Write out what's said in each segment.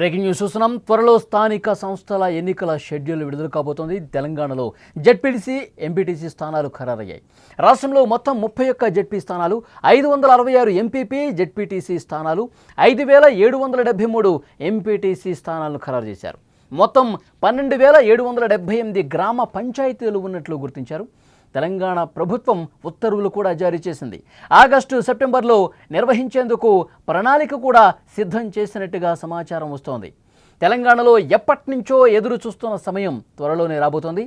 Breaking news చూస్తున్నాం. త్వరలో స్థానిక సంస్థల ఎన్నికల షెడ్యూల్ విడుదల కాబోతోంది. తెలంగాణలో జెడ్పీటీసీ ఎంపీటీసీ స్థానాలు ఖరారయ్యాయి. రాష్ట్రంలో మొత్తం ముప్పై ఒక్క జెడ్పీ స్థానాలు ఐదు వందల అరవై ఆరు ఎంపీపీ జెడ్పీటీసీ స్థానాలు ఐదు వేల ఏడు వందల డెబ్బై మూడు ఎంపీటీసీ స్థానాలను ఖరారు చేశారు. మొత్తం పన్నెండు వేల ఏడు వందల డెబ్బై ఎనిమిది గ్రామ పంచాయతీలు ఉన్నట్లు గుర్తించారు. తెలంగాణ ప్రభుత్వం ఉత్తర్వులు కూడా జారీ చేసింది. ఆగస్టు సెప్టెంబర్లో నిర్వహించేందుకు ప్రణాళిక కూడా సిద్ధం చేసినట్టుగా సమాచారం వస్తోంది. తెలంగాణలో ఎప్పటినుంచో ఎదురు చూస్తున్న సమయం త్వరలోనే రాబోతోంది.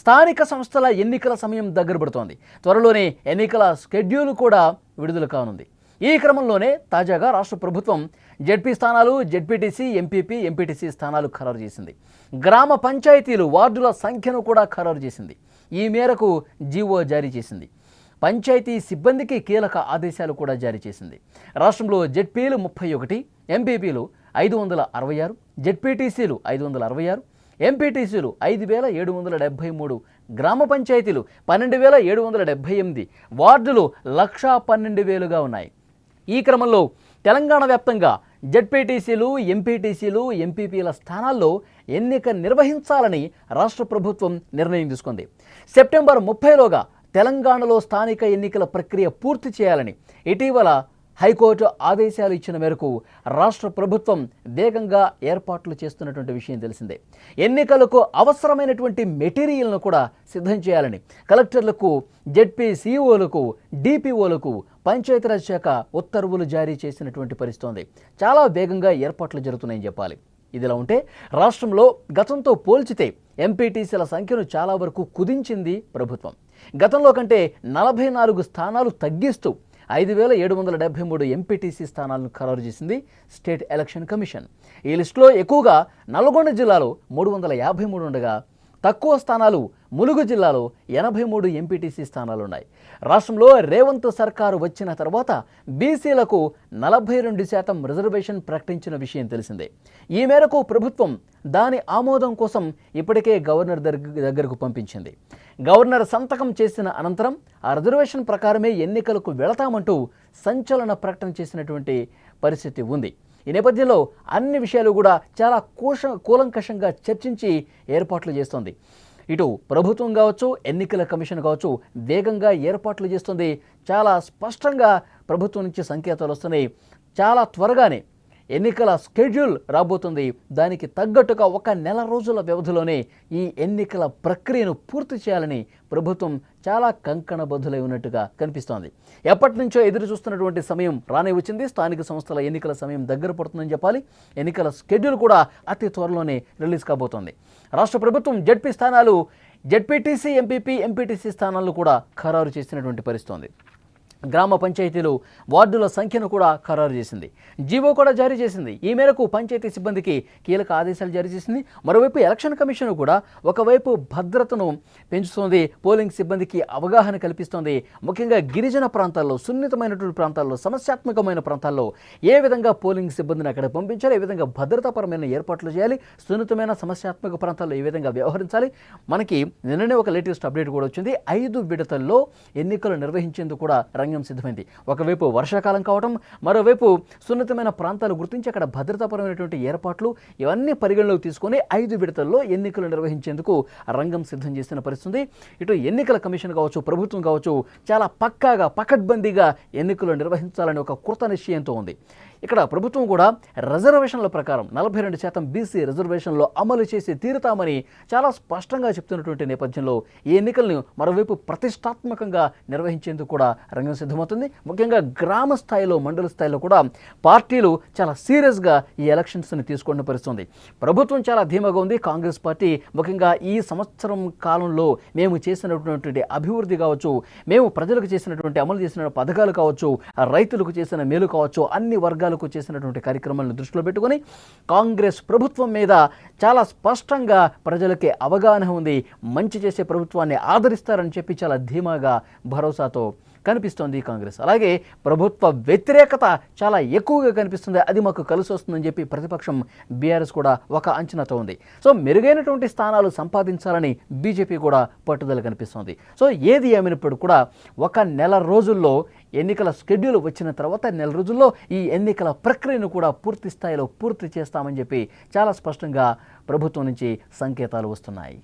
స్థానిక సంస్థల ఎన్నికల సమయం దగ్గర పడుతోంది. త్వరలోనే ఎన్నికల స్కెడ్యూల్ కూడా విడుదల కానుంది. ఈ క్రమంలోనే తాజాగా రాష్ట్ర ప్రభుత్వం జెడ్పీ స్థానాలు జెడ్పీటీసీ ఎంపీపీ ఎంపీటీసీ స్థానాలు ఖరారు చేసింది. గ్రామ పంచాయతీలు వార్డుల సంఖ్యను కూడా ఖరారు చేసింది. ఈ మేరకు జీవో జారీ చేసింది. పంచాయతీ సిబ్బందికి కీలక ఆదేశాలు కూడా జారీ చేసింది. రాష్ట్రంలో జెడ్పీలు ముప్పై ఒకటి ఎంపీపీలు ఐదు వందల అరవై ఆరు జెడ్పీటీసీలు ఐదు వందల అరవై ఆరు ఎంపీటీసీలు ఐదు వేల ఏడు వందల డెబ్భై మూడు గ్రామ పంచాయతీలు పన్నెండు వేల ఏడు వందల డెబ్భై ఎనిమిది వార్డులు లక్షా పన్నెండు వేలుగా ఉన్నాయి. ఈ క్రమంలో తెలంగాణ వ్యాప్తంగా జడ్పీటీసీలు ఎంపీటీసీలు ఎంపీపీల స్థానాల్లో ఎన్నిక నిర్వహించాలని రాష్ట్ర ప్రభుత్వం నిర్ణయం తీసుకుంది. సెప్టెంబర్ ముప్పైలోగా తెలంగాణలో స్థానిక ఎన్నికల ప్రక్రియ పూర్తి చేయాలని ఇటీవల హైకోర్టు ఆదేశాలు ఇచ్చిన మేరకు రాష్ట్ర ప్రభుత్వం వేగంగా ఏర్పాట్లు చేస్తున్నటువంటి విషయం తెలిసిందే. ఎన్నికలకు అవసరమైనటువంటి మెటీరియల్ను కూడా సిద్ధం చేయాలని కలెక్టర్లకు జెడ్పీ సీఈఓలకు డిపిఓలకు పంచాయతీరాజ్ శాఖ ఉత్తర్వులు జారీ చేసినటువంటి పరిస్థితుంది. చాలా వేగంగా ఏర్పాట్లు జరుగుతున్నాయని చెప్పాలి. ఇదిలా ఉంటే రాష్ట్రంలో గతంతో పోల్చితే ఎంపీటీసీల సంఖ్యను చాలా వరకు కుదించింది ప్రభుత్వం. గతంలో కంటే నలభై నాలుగు స్థానాలు తగ్గిస్తూ ఐదు వేల ఏడు వందల డెబ్బై మూడు ఎంపీటీసీ స్థానాలను ఖరారు చేసింది స్టేట్ ఎలక్షన్ కమిషన్. ఈ లిస్టులో ఎక్కువగా నల్గొండ జిల్లాలో మూడు వందల యాభై మూడు ఉండగా తక్కువ స్థానాలు ములుగు జిల్లాలో ఎనభై మూడు ఎంపీటీసీ స్థానాలు ఉన్నాయి రాష్ట్రంలో రేవంత్ సర్కారు వచ్చిన తర్వాత బీసీలకు నలభై రెండు శాతం రిజర్వేషన్ ప్రకటించిన విషయం తెలిసిందే. ఈ మేరకు ప్రభుత్వం దాని ఆమోదం కోసం ఇప్పటికే గవర్నర్ దగ్గరకు పంపించింది. గవర్నర్ సంతకం చేసిన అనంతరం ఆ రిజర్వేషన్ ప్రకారమే ఎన్నికలకు వెళతామంటూ సంచలన ప్రకటన చేసినటువంటి పరిస్థితి ఉంది. ఈ నేపథ్యంలో అన్ని విషయాలు కూడా చాలా కోశ కూలంకషంగా చర్చించి ఏర్పాట్లు చేస్తోంది. ఇటు ప్రభుత్వం కావచ్చు ఎన్నికల కమిషన్ కావచ్చు వేగంగా ఏర్పాట్లు చేస్తుంది. చాలా స్పష్టంగా ప్రభుత్వం నుంచి సంకేతాలు వస్తున్నాయి. చాలా త్వరగానే ఎన్నికల స్కెడ్యూల్ రాబోతుంది. దానికి తగ్గట్టుగా ఒక నెల రోజుల వ్యవధిలోనే ఈ ఎన్నికల ప్రక్రియను పూర్తి చేయాలని ప్రభుత్వం చాలా కంకణబద్ధులై ఉన్నట్టుగా కనిపిస్తోంది. ఎప్పటి నుంచో ఎదురు చూస్తున్నటువంటి సమయం రానే వచ్చింది. స్థానిక సంస్థల ఎన్నికల సమయం దగ్గర పడుతుందని చెప్పాలి. ఎన్నికల స్కెడ్యూల్ కూడా అతి త్వరలోనే రిలీజ్ కాబోతోంది. రాష్ట్ర ప్రభుత్వం జడ్పీ స్థానాలు జడ్పీటీసీ ఎంపీపీ ఎంపీటీసీ స్థానాలను కూడా ఖరారు చేసినటువంటి పరిస్థితి ఉంది. గ్రామ పంచాయతీలు వార్డుల సంఖ్యను కూడా ఖరారు చేసింది. జీవో కూడా జారీ చేసింది. ఈ మేరకు పంచాయతీ సిబ్బందికి కీలక ఆదేశాలు జారీ చేసింది. మరోవైపు ఎలక్షన్ కమిషన్ కూడా ఒకవైపు భద్రతను పెంచుతోంది. పోలింగ్ సిబ్బందికి అవగాహన కల్పిస్తోంది. ముఖ్యంగా గిరిజన ప్రాంతాల్లో సున్నితమైనటువంటి ప్రాంతాల్లో సమస్యాత్మకమైన ప్రాంతాల్లో ఏ విధంగా పోలింగ్ సిబ్బందిని అక్కడ పంపించాలి ఏ విధంగా భద్రతాపరమైన ఏర్పాట్లు చేయాలి సున్నితమైన సమస్యాత్మక ప్రాంతాల్లో ఏ విధంగా వ్యవహరించాలి? మనకి నిన్ననే ఒక లేటెస్ట్ అప్డేట్ కూడా వచ్చింది. ఐదు విడతల్లో ఎన్నికలు నిర్వహించేందుకు కూడా రంగం సిద్ధమైంది. ఒకవైపు వర్షాకాలం కావటం మరోవైపు సున్నితమైన ప్రాంతాలు గుర్తించి అక్కడ భద్రతాపరమైనటువంటి ఏర్పాట్లు ఇవన్నీ పరిగణలోకి తీసుకొని ఐదు విడతల్లో ఎన్నికలు నిర్వహించేందుకు రంగం సిద్ధం చేసిన పరిస్థితి ఇటు ఎన్నికల కమిషన్ కావచ్చు ప్రభుత్వం కావచ్చు చాలా పక్కాగా పకడ్బందీగా ఎన్నికలు నిర్వహించాలని ఒక కృత నిశ్చయంతో ఉంది. ఇక్కడ ప్రభుత్వం కూడా రిజర్వేషన్ల ప్రకారం నలభై రెండు శాతం బీసీ రిజర్వేషన్లో అమలు చేసి తీరుతామని చాలా స్పష్టంగా చెప్తున్నటువంటి నేపథ్యంలో ఈ ఎన్నికలను మరోవైపు ప్రతిష్టాత్మకంగా నిర్వహించేందుకు కూడా రంగం సిద్ధమవుతుంది. ముఖ్యంగా గ్రామ స్థాయిలో మండల స్థాయిలో కూడా పార్టీలు చాలా సీరియస్గా ఈ ఎలక్షన్స్ని తీసుకున్న పరిస్తుంది ప్రభుత్వం చాలా ధీమాగా ఉంది. కాంగ్రెస్ పార్టీ ముఖ్యంగా ఈ సంవత్సరం కాలంలో మేము చేసినటువంటి అభివృద్ధి కావచ్చు మేము ప్రజలకు చేసినటువంటి అమలు చేసిన పథకాలు కావచ్చు రైతులకు చేసిన మేలు కావచ్చు అన్ని వర్గాలు వరకు చేసినటువంటి కార్యక్రమాలను దృష్టిలో పెట్టుకొని కాంగ్రెస్ ప్రభుత్వం మీద చాలా స్పష్టంగా ప్రజలకి అవగాహన ఉంది. మంచి చేసే ప్రభుత్వాన్ని ఆదరిస్తారని చెప్పి చాలా ధీమాగా భరోసాతో కనిపిస్తోంది కాంగ్రెస్. అలాగే ప్రభుత్వ వ్యతిరేకత చాలా ఎక్కువగా కనిపిస్తుంది. అది మాకు కలిసి వస్తుందని చెప్పి ప్రతిపక్షం బీఆర్ఎస్ కూడా ఒక అంచనాతో ఉంది. సో మెరుగైనటువంటి స్థానాలు సంపాదించాలని బీజేపీ కూడా పట్టుదల కనిపిస్తోంది. సో ఏది ఏమైనప్పుడు కూడా ఒక నెల రోజుల్లో ఎన్నికల షెడ్యూల్ వచ్చిన తర్వాత నెల రోజుల్లో ఈ ఎన్నికల ప్రక్రియను కూడా పూర్తి స్థాయిలో పూర్తి చేస్తామని చెప్పి చాలా స్పష్టంగా ప్రభుత్వం నుంచి సంకేతాలు వస్తున్నాయి.